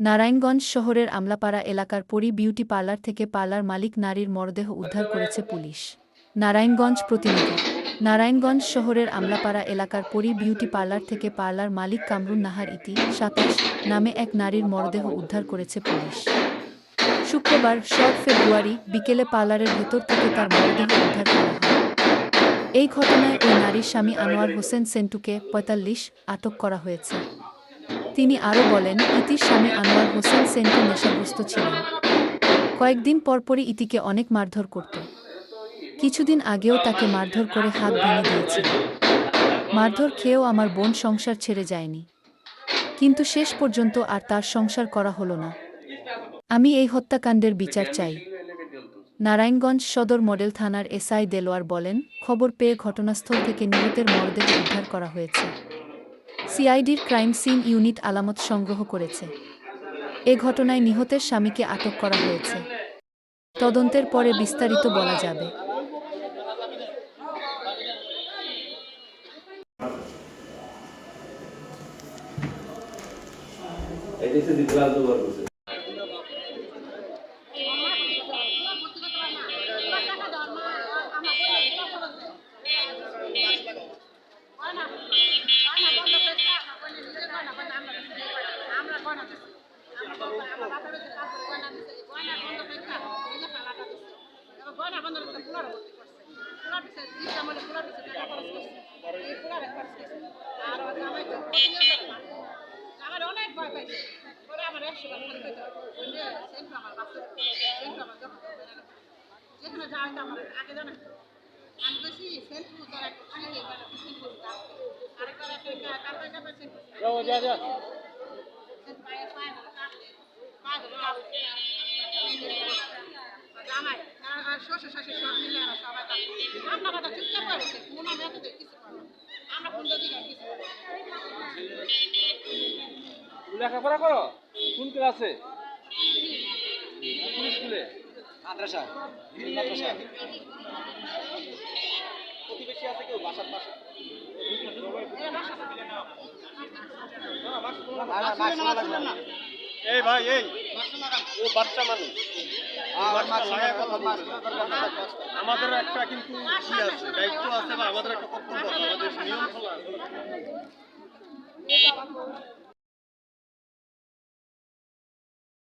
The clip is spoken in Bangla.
নারায়ণগঞ্জ শহরের আমলাপাড়া এলাকার পরি বিউটি পার্লার থেকে পার্লার মালিক নারীর মরদেহ উদ্ধার করেছে পুলিশ। নারায়ণগঞ্জ প্রতিনিধি। নারায়ণগঞ্জ শহরের আমলাপাড়া এলাকার পরি বিউটি পার্লার থেকে পার্লার মালিক কামরুন নাহার ইতি সাতাশ নামে এক নারীর মরদেহ উদ্ধার করেছে পুলিশ। শুক্রবার সাত ফেব্রুয়ারি বিকেলে পার্লারের ভেতর থেকে তার মরদেহ উদ্ধার করা হয়। এই ঘটনায় ওই নারীর স্বামী আনোয়ার হোসেন সেন্টুকে পঁয়তাল্লিশ আটক করা হয়েছে। তিনি আরও বলেন, ইতির স্বামী আনোয়ার হোসেন সেন্টু নেশাগ্রস্ত ছিলেন। কয়েকদিন পরপরই ইতিকে অনেক মারধর করত। কিছুদিন আগেও তাকে মারধর করে হাত ভেঙে দিয়েছিল। মারধর খেয়েও আমার বোন সংসার ছেড়ে যায়নি। কিন্তু শেষ পর্যন্ত আর তার সংসার করা হলো না। আমি এই হত্যাকাণ্ডের বিচার চাই। নারায়ণগঞ্জ সদর মডেল থানার এসআই দেলোয়ার বলেন, খবর পেয়ে ঘটনাস্থল থেকে নিহতের মরদেহ উদ্ধার করা হয়েছে। সিআইডির ক্রাইম সিন ইউনিট আলামত সংগ্রহ করেছে। এ ঘটনায় নিহতের স্বামীকে আটক করা হয়েছে। তদন্তের পরে বিস্তারিত বলা যাবে। হচ্ছে দ্বিতীয় দুবার করছে আমার অনেক ভয় পাইছে পরে আমার একশো বার করে পেতে সেন্টু আমার বাচ্চা সেন্টু আমার যখন যেখানে যাই তো আমার আগে জানে আমি বেশি সেন্টু তার একটা এবার সেন্টু আরেকটা একটা কাপড় কাপড় সেন্টু লেখাপড়া করো কোন ক্লাসে কোন স্কুলে মাদ্রাসা মাদ্রাসা প্রতিবেশী আছে কেউ বাসার পাশে এই ভাই এই। ও বাচ্চা মানুষ। আমাদের একটা কিন্তু আছে দায়িত্ব আছে বা আমাদের একটা কর্তব্য আছে আমাদের নিয়ম খোলা আছে।